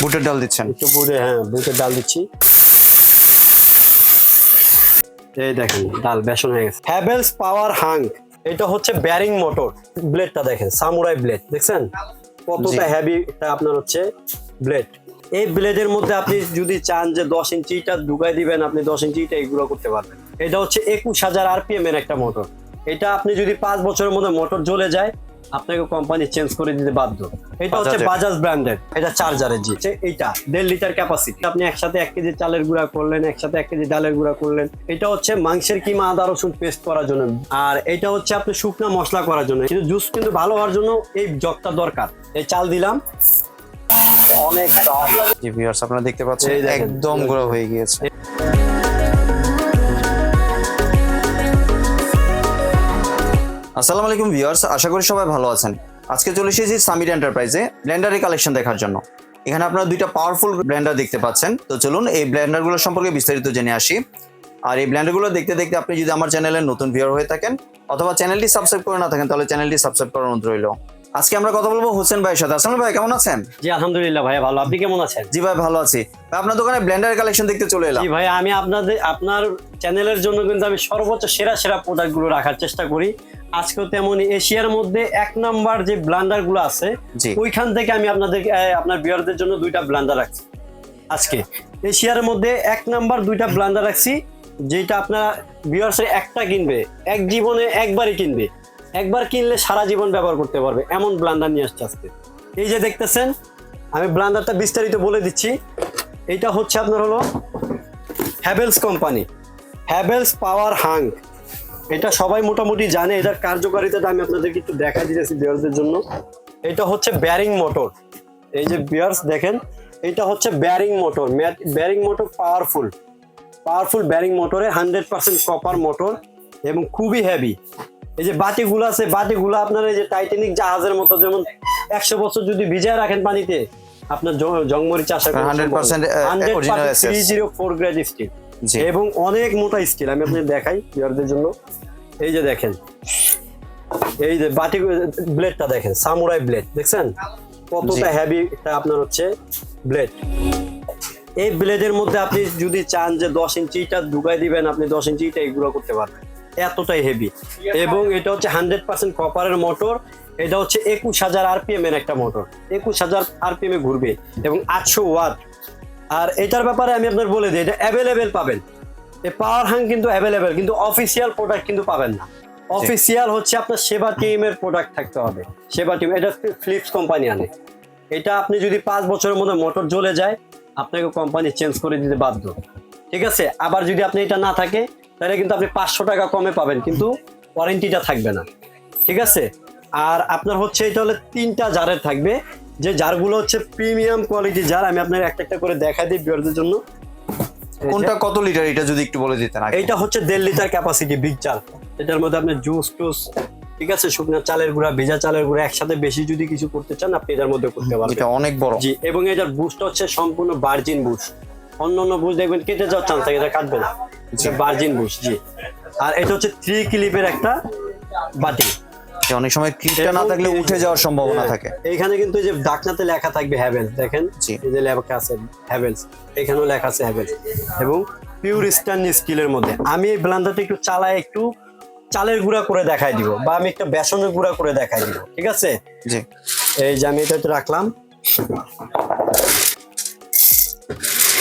বুটের ডাল দিচ্ছেন? একটু বুটে হ্যাঁ বুটের ডাল দিচ্ছি। এই দেখেন ডাল বেসন হয়ে গেছে। হ্যাভেলস পাওয়ার হাং এটা হচ্ছে ব্যারিং মোটর ব্লেডটা দেখেন সামুরাই ব্লেড দেখছেন? কতটা হেভি এটা আপনার হচ্ছে ব্লেড এই ব্লেডের মধ্যে আপনি যদি চান যে দশ ইঞ্চিটা ঢুকাই দিবেন আপনি দশ ইঞ্চিটা এগুলো করতে পারবেন। এটা হচ্ছে একুশ হাজার আরপিএম এর একটা মোটর এটা আপনি যদি পাঁচ বছরের মধ্যে মোটর জ্বলে যায় আপনাকে কোম্পানি চেঞ্জ করে দিতে বাধ্য। এটা হচ্ছে বাজাজ ব্র্যান্ডের এটা চার্জারের জি। এইটা দেড় লিটার ক্যাপাসিটি আপনি একসাথে এক কেজি চালের গুঁড়া করলেন একসাথে এক কেজি ডালের গুঁড়া করলেন। এটা হচ্ছে মাংসের কিমা আদা রসুন পেস্ট করার জন্য। আর এটা হচ্ছে আপনি শুকনো মশলা করার জন্য। কিন্তু জুস কিন্তু ভালো হওয়ার জন্য এই জগটা দরকার। এই চাল দিলাম। অনেক দাম। জি ভিউয়ার্স আপনারা দেখতে পাচ্ছেন একদম গুঁড়ো হয়ে গিয়েছে। আসসালামু আলাইকুম ভিউয়ার্স আশা করি সবাই ভালো আছেন। আজকে চলে এসেছি সামিট এন্টারপ্রাইজে ব্লেন্ডারের কালেকশন দেখার জন্য। এখানে আপনারা দুইটা পাওয়ারফুল ব্লেন্ডার দেখতে পাচ্ছেন। তো চলুন এই ব্লেন্ডারগুলো সম্পর্কে বিস্তারিত জেনে আসি। আর এই ব্লেন্ডারগুলো দেখতে দেখতে আপনি যদি আমার চ্যানেলের নতুন ভিউয়ার হয়ে থাকেন অথবা চ্যানেলটি সাবস্ক্রাইব করে না থাকেন তাহলে চ্যানেলটি সাবস্ক্রাইব করার অনুরোধ রইল। আজকে আমরা কথা বলব হোসেন ভাইয়ের সাথে। আসসালাম ভাই কেমন আছেন? জি আলহামদুলিল্লাহ ভাইয়া ভালো। আপনি কেমন আছেন? জি ভাই ভালো আছি। আপনার দোকানে ব্লেন্ডার কালেকশন দেখতে চলে এলাম। জি ভাই আমি আপনাদের আপনার চ্যানেলের জন্য কিন্তু আমি সর্বোচ্চ সেরা সেরা প্রোডাক্টগুলো রাখার চেষ্টা করি। আজকেও তেমনই এশিয়ার মধ্যে এক নাম্বার যে ব্লান্ডারগুলো আছে ওইখান থেকে আমি আপনাদের আপনার বিয়ারদের জন্য দুইটা ব্লান্ডার রাখছি। আজকে এশিয়ার মধ্যে এক নাম্বার দুইটা ব্লান্ডার রাখছি যেটা আপনার বিয়ার্সের একটা কিনবে এক জীবনে একবারই কিনবে। একবার কিনলে সারা জীবন ব্যবহার করতে পারবে এমন ব্লান্ডার নিয়ে আসছে আজকে। এই যে দেখতেছেন আমি ব্লান্ডারটা বিস্তারিত বলে দিচ্ছি। এইটা হচ্ছে আপনার হলো হ্যাভেলস কোম্পানি হ্যাভেলস পাওয়ার হাং এটা সবাই মোটামুটি জানে এটার কার্যকারিতাটা আমি আপনাদেরকে একটু দেখা দিতেছি বিয়ার্সদের জন্য। এটা হচ্ছে ব্যারিং মোটর এই যে বিয়ার্স দেখেন এটা হচ্ছে bearing motor bearing motor powerful powerful bearing মোটরে হান্ড্রেড পার্সেন্ট কপার মোটর এবং খুবই হেভি এই যে বাতিগুলো আছে বাতিগুলো আপনার এই যে টাইটানিক জাহাজের মতো যেমন একশো বছর যদি ভিজায় রাখেন পানিতে আপনার জ- জংমরি চাষ 100% uh, original SS three zero four grade steel এবং অনেক মোটা স্টিল আমি আপনাদের দেখাই প্লেয়ারদের জন্য। এই যে দেখেন এই যে বাটি ব্লেডটা দেখেন সামুরাই ব্লেড দেখছেন? কতটা এটা আপনার হচ্ছে ব্লেড এই ব্লেডের মধ্যে আপনি যদি চান যে দশ ইঞ্চিটা ঢুকাই দিবেন আপনি দশ ইঞ্চিটা এগুলো করতে পারবেন। এতটাই হেভি এবং এটা হচ্ছে হান্ড্রেড পার্সেন্ট কপারের মোটর এটা হচ্ছে একুশ হাজার আরপিএম এর একটা মোটর একুশ হাজার আরপিএম এ ঘুরবে এবং আটশো ওয়াট আর এটার ব্যাপারে আমি আপনার বলে দিই এটা অ্যাভেলেবেল পাবেন। এই পাওয়ার হাং কিন্তু অ্যাভেলেবেল কিন্তু অফিসিয়াল প্রোডাক্ট কিন্তু পাবেন না। অফিসিয়াল হচ্ছে আপনার সেবা টিমের প্রোডাক্ট থাকতে হবে। সেবা টিম এটা ফ্লিপস কোম্পানি আনে। এটা আপনি যদি পাঁচ বছরের মধ্যে মোটর জ্বলে যায় আপনাকে কোম্পানি চেঞ্জ করে দিতে বাধ্য। ঠিক আছে? আবার যদি আপনি এটা না থাকে তাহলে কিন্তু আপনি পাঁচশো টাকা কমে পাবেন কিন্তু ওয়ারেন্টিটা থাকবে না। ঠিক আছে? আর আপনার হচ্ছে এটা হলে তিনটা জারের থাকবে। যে জারগুলো হচ্ছে প্রিমিয়াম কোয়ালিটি জার আমি আপনার একটা একটা করে দেখা দিই বিয়ারদের জন্য। কোনটা কত লিটার? এটা যদি একটু বলে দিতেন আগে। এইটা হচ্ছে দেড় লিটার ক্যাপাসিটি বিগ চাল এটার মধ্যে আপনি জুস টুস ঠিক আছে শুকনো চালের গুঁড়া ভেজা চালের গুঁড়া একসাথে বেশি যদি কিছু করতে চান আপনি এটার মধ্যে করতে পারবেন। এটা অনেক বড়। জি এবং এটার বুস্ট হচ্ছে সম্পূর্ণ ভার্জিন বুস্ট অন্য অন্য বুস্ট দেখবেন কেটে যাওয়ার চান্স থাকে এটা কাটবে না। এটা ভার্জিন বুস্ট জি। আর এটা হচ্ছে থ্রি ক্লিপের একটা বাটি। যে অনেক সময় ক্লিপটা না থাকলে উঠে যাওয়ার সম্ভাবনা থাকে। এইখানে কিন্তু এই যে ডাকনাতে লেখা থাকবে হ্যাভেলস দেখেন? এই যে লেখা আছে হ্যাভেলস এখানেও লেখা আছে হ্যাভেলস এবং পিওর স্টার্ন স্টিলের মধ্যে। আমি এই ব্লান্ডারটা একটু চালায় একটু চালের গুঁড়া করে দেখাই দিব বা আমি একটা বেসনের গুঁড়া করে দেখাই দিব ঠিক আছে? জি। এই যে আমি এটা রাখলাম।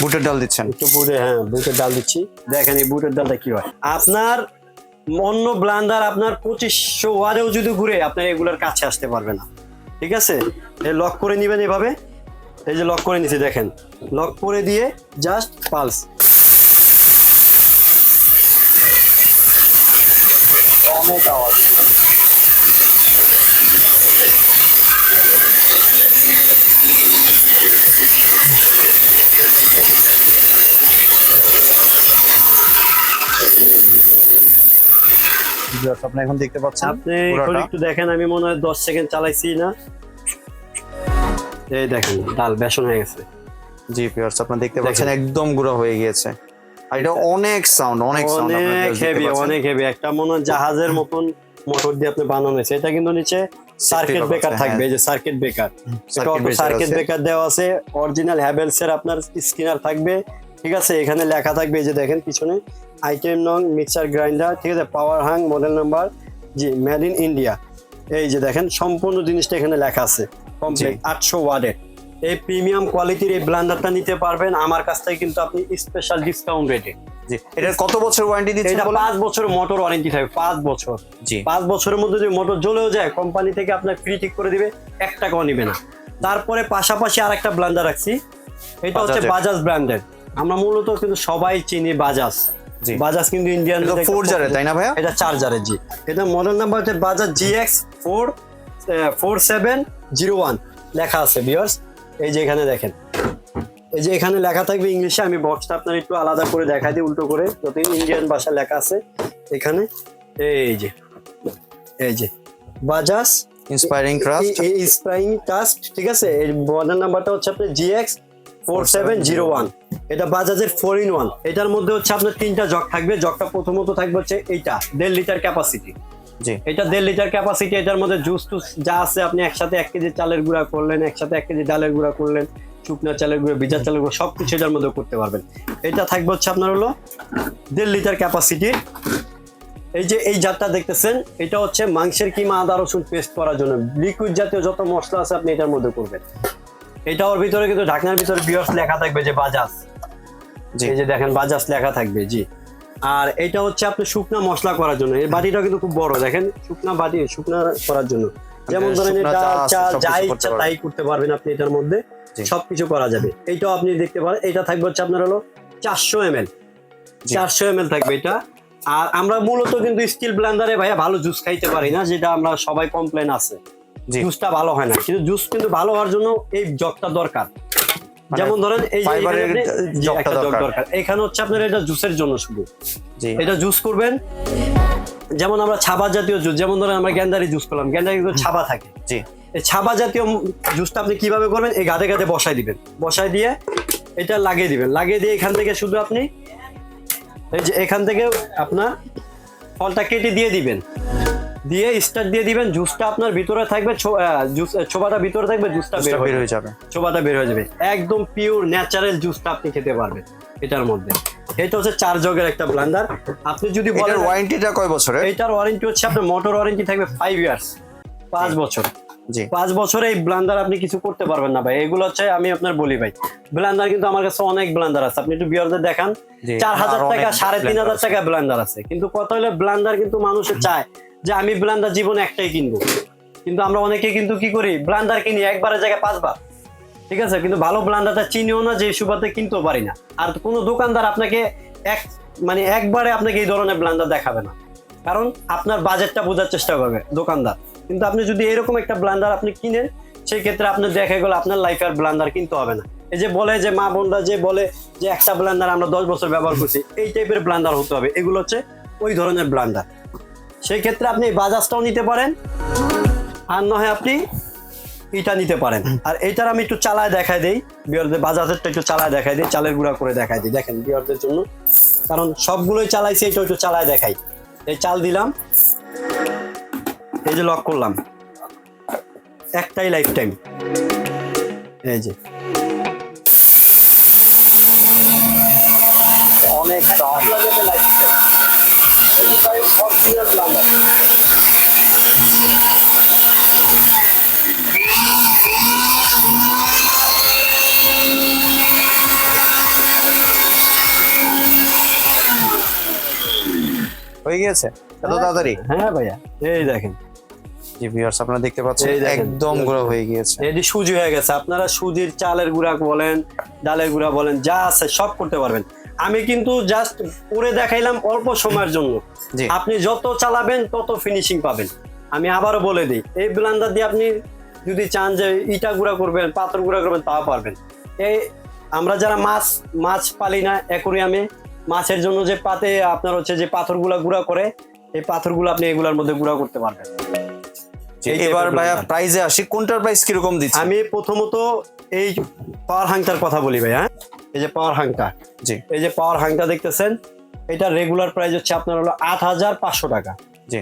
বুটের ডাল দিচ্ছেন। একটু বুটে হ্যাঁ বুটের ডাল দিচ্ছি। দেখেন এই বুটের ডালটা কি হয়। আপনার অন্য ব্লান্ডার আপনার পঁচিশশো ওয়ারেও যদি ঘুরে, আপনার এগুলোর কাছে আসতে পারবে না। ঠিক আছে? লক করে নেবেন এভাবে। এই যে লক করে নিছি, দেখেন। লক করে দিয়ে জাস্ট পালস অনেক আওয়াজ আপনি এখন দেখতে পাচ্ছেন আপনি একটু দেখেন আমি মনে হয় দশ সেকেন্ড চালাইছি না। এই দেখেন ডাল বেসন হয়ে গেছে। জি আপনি দেখতে পাচ্ছেন একদম গুঁড়ো হয়ে গিয়েছে। আর এটা অনেক সাউন্ড অনেক সাউন্ড অনেক হেভি অনেক হেভি একটা মনে হয় জাহাজের মতন মোটর দিয়ে আপনি বানানো হয়েছে। এটা কিন্তু নিচে সার্কিট ব্রেকার থাকবে হ্যাঁ। এই যে সার্কিট ব্রেকার breaker সার্কিট আছে। ব্রেকার দেওয়া আছে। অরিজিনাল হ্যাভেলস এর আপনার স্ক্রিনার থাকবে। ঠিক আছে এখানে লেখা থাকবে এই যে দেখেন পিছনে আইটেম নং মিক্সার গ্রাইন্ডার ঠিক আছে power hang model number G made in India এই যে দেখেন সম্পূর্ণ জিনিসটা এখানে লেখা আছে কমপ্লিট আটশো ওয়ার্ডের এই প্রিমিয়াম কোয়ালিটির এই ব্লান্ডারটা নিতে পারবেন আমার কাছ থেকে কিন্তু আপনি স্পেশাল ডিসকাউন্ট রেটে জি এটার কত বছর ওয়ারেন্টি দিচ্ছেন এটা? পাঁচ বছরের মোটর ওয়ারেন্টি থাকবে পাঁচ বছর। জি। পাঁচ বছরের মধ্যে যদি মোটর জ্বলেও যায় কোম্পানি থেকে আপনার ফ্রি ঠিক করে দিবে এক টাকাও নিবে না। তারপরে পাশাপাশি আর একটা ব্লান্ডার রাখছি এটা হচ্ছে বাজাজ ব্র্যান্ডের আমরা মূলত কিন্তু সবাই চিনি বাজাজ। বাজাজ কিন্তু ইন্ডিয়ান এটা ফোর জারের তাই না ভাইয়া? এটা চার্জারের জি। এটা মডেল নাম্বার হচ্ছে Bajaj GX four four seven zero one লেখা আছে বিয়ার্স এই যে এখানে দেখেন। এই যে এখানে লেখা থাকবে ইংলিশে আমি বক্সটা আপনার একটু আলাদা করে দেখাই দিই উল্টো করে। যত ইন্ডিয়ান ভাষা লেখা আছে এখানে। এই যে এই যে। বাজাজ ইন্সপায়ারিং ট্রাস্ট স্প্রাইং টাস্ট ঠিক আছে? এই মডেল নাম্বারটা হচ্ছে আপনার GX four seven zero one. এটা বাজাজের ফোর ইন ওয়ান। এটার মধ্যে হচ্ছে আপনার তিনটা জগ থাকবে। জগটা প্রথমত থাকবে হচ্ছে এইটা দেড় লিটার ক্যাপাসিটি জি। এটা দেড় লিটার ক্যাপাসিটি এটার মধ্যে জুস টুস যা আছে আপনি একসাথে এক কেজি চালের গুঁড়া করলেন একসাথে এক কেজি ডালের গুঁড়া করলেন শুকনা চালের গুঁড়া ভিজা চালের গুঁড়া সব কিছু এটার মধ্যে করতে পারবেন। এটা থাকবে হচ্ছে আপনার হলো দেড় লিটার ক্যাপাসিটির এই যে এই জাতটা দেখতেছেন এটা হচ্ছে মাংসের কিমা আদা রসুন পেস্ট করার জন্য। লিকুইড জাতীয় যত মশলা আছে আপনি এটার মধ্যে করবেন। এটা ওর ভিতরে কিন্তু ঢাকনার ভিতরে বিয়ার্স লেখা থাকবে যে বাজাজ। জি। এই যে দেখেন বাজাজ লেখা থাকবে জি। আর এটা হচ্ছে আপনি শুকনা মশলা করার জন্য। এই বাটিটা কিন্তু খুব বড় দেখেন শুকনা বাটি শুকনা করার জন্য। যেমন ধরেন এটা চা করতে ইচ্ছা পারবেন। তাই করতে পারবেন আপনি এটার মধ্যে সবকিছু করা যাবে। এইটাও আপনি দেখতে পারেন এটা থাকবে হচ্ছে আপনার হলো চারশো এম এল। চারশো এম এল থাকবে এটা। আর আমরা মূলত কিন্তু স্টিল ব্লেন্ডারে ভাইয়া ভালো জুস খাইতে পারি না যেটা আমরা সবাই কমপ্লেন আছে। জুসটা ভালো হয় না। কিন্তু জুস কিন্তু ভালো হওয়ার জন্য এই জগটা দরকার। যেমন ধরেন এই জগটা দরকার। এখানে হচ্ছে আপনার এটা জুসের জন্য শুধু। এটা জুস করবেন। যেমন আমরা ছাবা জাতীয় জুস যেমন ধরেন আমরা গ্যান্ডারি জুস করলাম গ্যান্ডারি কিন্তু ছাবা থাকে। জি। এই ছাবা জাতীয় জুসটা আপনি কীভাবে করবেন? এই গাদে গাদে বসাই দিবেন। বসাই দিয়ে এটা লাগিয়ে দিবেন। লাগিয়ে দিয়ে এখান থেকে শুধু আপনি এই যে এখান থেকে আপনার ফলটা কেটে দিয়ে দিবেন। দিয়ে স্টার্ট দিয়ে দিবেন জুসটা আপনার ভিতরে থাকবে ছোবাটা ভিতরে থাকবে জুসটা বের হয়ে যাবে। চোবাটা বের হয়ে যাবে। একদম পিওর ন্যাচারাল জুসটা আপনি খেতে পারবেন এটার মধ্যে। এটা হচ্ছে চার জগের একটা ব্লান্ডার আপনি যদি বলেন ওয়ারেন্টিটা কয় বছরের? এটার ওয়ারেন্টি হচ্ছে আপনার মোটর ওয়ারেন্টি থাকবে ফাইভ ইয়ার্স পাঁচ বছর। জি। পাঁচ বছরে এই ব্লান্ডার আপনি কিছু করতে পারবেন না ভাই। এগুলো হচ্ছে আমি আপনার বলি ভাই। ব্লান্ডার কিন্তু আমার কাছে অনেক ব্লান্ডার আছে। আপনি একটু বিয়ারদের দেখান। চার হাজার টাকা সাড়ে তিন হাজার। টাকা ব্লান্ডার আছে। কিন্তু কথা হলে ব্লান্ডার কিন্তু মানুষে চায়। যে আমি ব্লান্ডার জীবনে একটাই কিনবো। কিন্তু আমরা অনেকে কিন্তু কি করি? ব্লান্ডার কিনি একবারের জায়গায় পাঁচবার। ঠিক আছে? কিন্তু ভালো ব্লান্ডারটা চিনিও না, যে সুবাদে কিনতেও পারি না। আর কোনো দোকানদার আপনাকে এক মানে একবারে আপনাকে এই ধরনের ব্লান্ডার দেখাবে না। কারণ আপনার বাজেটটা বোঝার চেষ্টা করবে দোকানদার। কিন্তু আপনি যদি এরকম একটা ব্লান্ডার আপনি কিনেন সেই ক্ষেত্রে আপনি দেখা গেল আপনার লাইফে আর ব্লান্ডার কিনতে হবে না। এই যে বলে যে মা বোনরা যে বলে যে একটা ব্লান্ডার আমরা দশ বছর ব্যবহার করছি, এই টাইপের ব্লান্ডার হতে হবে। এগুলো হচ্ছে ওই ধরনের ব্লান্ডার। সেই ক্ষেত্রে আপনি বাজাজটাও নিতে পারেন আর নয় আপনি এটা নিতে পারেন। আর এইটার আমি একটু চালায় দেখাই দিই বিয়ারদের বাজাজেরটা একটু চালায় দেখাই দিই চালের গুঁড়া করে দেখাই দিই। দেখেন বিয়ারদের জন্য কারণ সবগুলোই চালাইছি এটা একটু চালায় দেখাই। এই চাল দিলাম এই যে লক করলাম একটাই লাইফ টাইম এই যে। অনেক টাইম যে হয়ে গিয়েছে? এত তাড়াতাড়ি? হ্যাঁ ভাইয়া এই দেখেন। জি ভিউয়ার্স আপনারা দেখতে পাচ্ছেন। একদম গুঁড়ো হয়ে গিয়েছে। এটি সুজি হয়ে গেছে আপনারা সুজির চালের গুঁড়া বলেন ডালের গুঁড়া বলেন যা আছে সব করতে পারবেন। আমি কিন্তু জাস্ট করে দেখাইলাম অল্প সময়ের জন্য। আপনি যত চালাবেন তত ফিনিশিং পাবেন। আমি আবারও বলে দিই এই ব্লান্ডার দিয়ে আপনি যদি চান যে ইটা গুঁড়া করবেন পাথর গুঁড়া করবেন তাও পারবেন। এই আমরা যারা মাছ মাছ পালি না অ্যাকোরিয়ামে মাছের জন্য যে পাতে আপনার হচ্ছে যে পাথরগুলা গুঁড়া করে এই পাথরগুলো আপনি এগুলার মধ্যে গুঁড়া করতে পারবেন। এবার ভাইয়া। প্রাইজে আসি কোনটার প্রাইস কীরকম দিচ্ছে আমি প্রথমত এই পাওয়ার হাংটার কথা বলি ভাই হ্যাঁ এই যে পাওয়ার হাংটা জি। এই যে পাওয়ার হাংটা দেখতেছেন এটা রেগুলার প্রাইস হচ্ছে আপনার হলো আট হাজার পাঁচশো টাকা। জি।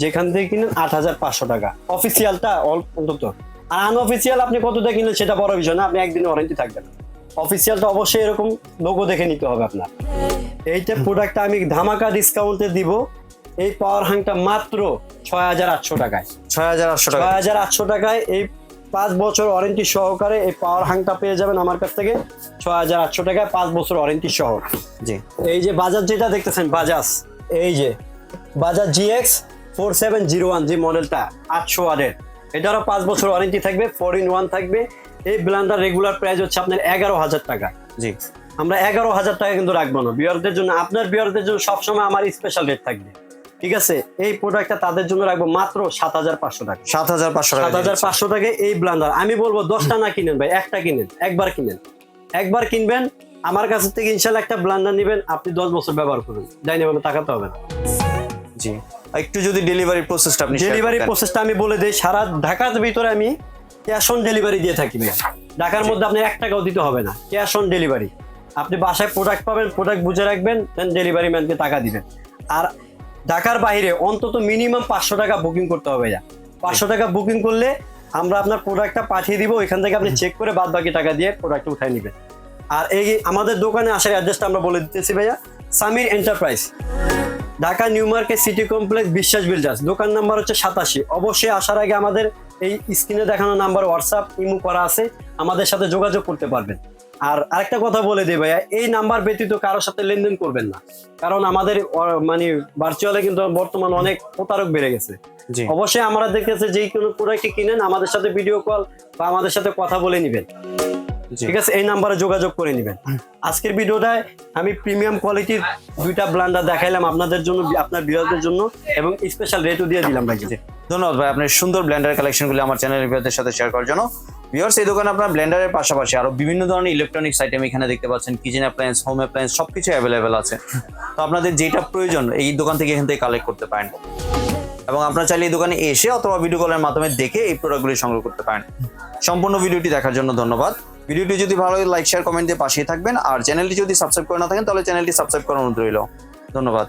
যেখান থেকে কিনেন আট হাজার পাঁচশো টাকা। অফিসিয়ালটা অন্তত। আর আনঅফিসিয়াল আপনি কতটা কিনেন সেটা বড় বিষয় না আপনি একদিন ওয়ারেন্টি থাকবেন। অফিসিয়ালটা অবশ্যই এরকম লোগো দেখে নিতে হবে আপনার। এইটা প্রোডাক্টটা আমি ধামাকা ডিসকাউন্টে দিব। এই পাওয়ার হ্যাংটা মাত্র ছয় হাজার আটশো টাকায়। ছয় হাজার আটশো টাকা। ছয় হাজার আটশো টাকায় এই পাঁচ বছর ওয়ারেন্টি সহকারে এই পাওয়ার হ্যাংটা পেয়ে যাবেন আমার কাছ থেকে ছয় হাজার আটশো টাকায় পাঁচ বছর ওয়ারেন্টি সহ। জি। এই যে বাজাজ যেটা দেখতেছেন বাজাজ এই যে Bajaj GX four seven zero one যে মডেলটা আটশো ওয়ার্ডের এটারও পাঁচ বছর ওয়ারেন্টি থাকবে ফোর ইন ওয়ান থাকবে। এই ব্লান্ডার রেগুলার প্রাইস হচ্ছে আপনার এগারো হাজার টাকা। জি। আমরা এগারো হাজার টাকা কিন্তু রাখব না। বিয়ারদের জন্য আপনার বিয়ারদের জন্য সবসময় আমার স্পেশাল রেট থাকবে। ঠিক আছে? এই প্রোডাক্টটা তাদের জন্য রাখব মাত্র সাত হাজার পাঁচশো টাকা। সাত হাজার পাঁচশো টাকা সাত হাজার পাঁচশো টাকায় এই ব্লান্ডার আমি বলব দশটা না কিনেন ভাই একটা কিনেন একবার কিনেন। একবার কিনবেন আমার কাছ থেকে ইনশাল্লাহ একটা ব্লান্ডার নেবেন আপনি দশ বছর ব্যবহার করুন। ডাইনি ভাবে তাকাতে হবে না। জি। একটু যদি ডেলিভারি প্রসেসটা আপনি ডেলিভারি প্রসেসটা আমি বলে দিই সারা ঢাকার ভিতরে আমি ক্যাশ অন ডেলিভারি দিয়ে থাকি ভাইয়া। ঢাকার মধ্যে আপনি এক টাকাও দিতে হবে না ক্যাশ অন ডেলিভারি আপনি বাসায় প্রোডাক্ট পাবেন প্রোডাক্ট বুঝে রাখবেন দেন ডেলিভারি ম্যানকে টাকা দিবেন। আর ঢাকার বাইরে অন্তত মিনিমাম পাঁচশো টাকা বুকিং করতে হবে ভাইয়া। পাঁচশো টাকা বুকিং করলে আমরা আপনার প্রোডাক্টটা পাঠিয়ে দিব, এখান থেকে আপনি চেক করে বাদ বাকি টাকা দিয়ে প্রোডাক্টটা উঠাই নেবেন। আর এই আমাদের দোকানে আসার অ্যাড্রেসটা আমরা বলে দিতেছি ভাইয়া, Samir enterprise Dhaka new market city complex Biswas builders. দোকান নাম্বার হচ্ছে সাতাশি। অবশ্যই আসার আগে আমাদের এই স্ক্রিনে দেখানো নাম্বার হোয়াটসঅ্যাপ ইমো করা আছে, আমাদের সাথে যোগাযোগ করতে পারবেন। আর আরেকটা কথা বলে দিই ভাইয়া এই নাম্বার ব্যতীত কারোর সাথে লেনদেন করবেন না। কারণ আমাদের মানে ভার্চুয়ালে কিন্তু বর্তমান অনেক প্রতারক বেড়ে গেছে। অবশ্যই আমরা দেখেছে যে কোনো প্রোডাক্ট কিনেন আমাদের সাথে ভিডিও কল বা আমাদের সাথে কথা বলে নেবেন। ঠিক আছে? এই নাম্বারে যোগাযোগ করে নেবেন। আজকের ভিডিওটায় আমি প্রিমিয়াম কোয়ালিটির দুইটা ব্লান্ডার দেখাইলাম আপনাদের জন্য আপনার বিরোধের জন্য এবং স্পেশাল রেটও দিয়ে দিলাম ভাই ধন্যবাদ ভাই আপনার সুন্দর ব্লেন্ডার কালেকশনগুলো আমার চ্যানেলের ভিউয়ারদের সাথে শেয়ার করার জন্য। ভিউয়ার্স এই দোকানে আপনার ব্লেন্ডারের পাশাপাশি আরও বিভিন্ন ধরনের ইলেকট্রনিক্স আইটেম এখানে দেখতে পাচ্ছেন কিচেন অ্যাপ্লায়েন্স হোম অ্যাপ্লায়েন্স সবকিছু অ্যাভেলেবেল আছে। তো আপনাদের যেটা প্রয়োজন, এই দোকান থেকে এখান থেকে কালেক্ট করতে পারেন। এবং আপনারা চাইলে এই দোকানে এসে অথবা ভিডিও কলের মাধ্যমে দেখে এই প্রোডাক্টগুলি সংগ্রহ করতে পারেন। সম্পূর্ণ ভিডিওটি দেখার জন্য ধন্যবাদ। ভিডিওটি যদি ভালো লাগে লাইক শেয়ার কমেন্ট দিয়ে পাশেই থাকবেন। আর চ্যানেলটি যদি সাবস্ক্রাইব করে না থাকেন, তাহলে চ্যানেলটি সাবস্ক্রাইব করার অনুরোধ রইল। ধন্যবাদ।